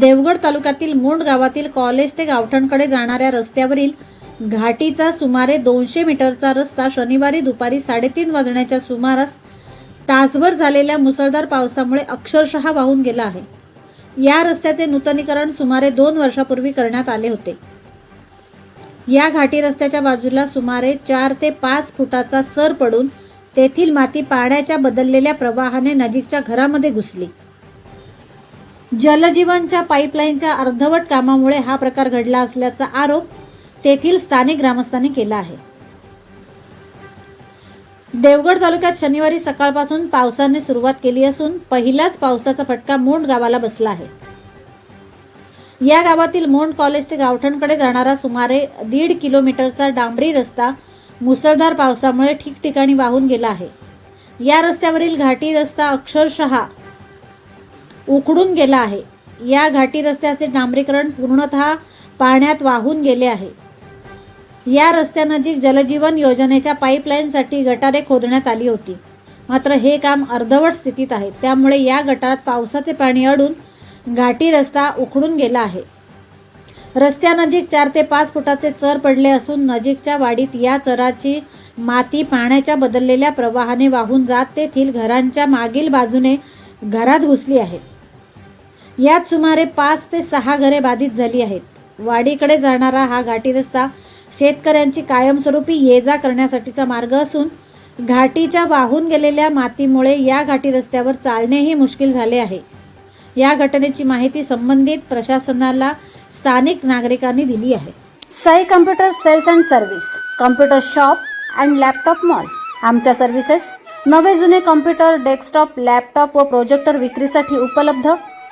देवगड तालुक्यातील मुंड गावातील कॉलेज ते गावठणकडे जाणाऱ्या रस्त्यावरील घाटीचा सुमारे दोनशे मीटरचा रस्ता शनिवारी दुपारी साडेतीन वाजण्याच्या सुमारास तासभर झालेल्या मुसळधार पावसामुळे अक्षरशः वाहून गेला आहे. या रस्त्याचे नूतनीकरण सुमारे दोन वर्षापूर्वी करण्यात आले होते. या घाटी रस्त्याच्या बाजूला सुमारे चार ते पाच फुटाचा चर पडून तेथील माती पाण्याच्या बदललेल्या प्रवाहाने नजीकच्या घरामध्ये घुसली. जलजीवनच्या पाईपलाईनच्या अर्धवट कामामुळे हा प्रकार घडला असल्याचा आरोप तेथील स्थानिक ग्रामस्थांनी केला आहे. देवगड तालुक्यात शनिवारी सकाळपासून पावसाने सुरुवात केली असून पहिलाच पावसाचा फटका मोंड गावाला बसला आहे. या गावातील मोंड कॉलेज ते गावठणकडे जाणारा सुमारे दीड किलोमीटरचा डांबरी रस्ता मुसळधार पावसामुळे ठिकठिकाणी वाहून गेला आहे. या रस्त्यावरील घाटी रस्ता अक्षरशः उकडून गेला आहे. या घाटी रस्त्याचे डांबरीकरण पूर्णतः पाण्यात वाहून गेले आहे. या रस्त्यानजीक जलजीवन योजनेच्या पाईपलाईनसाठी गटारे खोदण्यात आली होती. मात्र हे काम अर्धवट स्थितीत आहे. त्यामुळे या गटारात पावसाचे पाणी अडून घाटी रस्ता उखडून गेला आहे. रस्त्यानजीक चार ते पाच फुटाचे चर पडले असून नजीकच्या वाडीत या चराची माती पाण्याच्या बदललेल्या प्रवाहाने वाहून जात तेथील घरांच्या मागील बाजूने घरात घुसली आहे. यात सुमारे पाच ते सहा घरे बाधित झाली आहेत. वाडीकडे जाणारा हा घाटी रस्ता शेतकऱ्यांची कायमस्वरूपी ये जा करण्यासाठीचा मार्ग असून घाटीच्या वाहून गेलेल्या मातीमुळे या घाटी रस्त्यावर चालणेही मुश्किल झाले आहे. या घटनेची माहिती संबंधित प्रशासनाला स्थानिक नागरिकांनी दिली आहे. Sai computer sales and service computer shop and laptop mall. आमच्या सर्व्हिसेस नवे जुने कम्प्युटर डेस्कटॉप लॅपटॉप व प्रोजेक्टर विक्रीसाठी उपलब्ध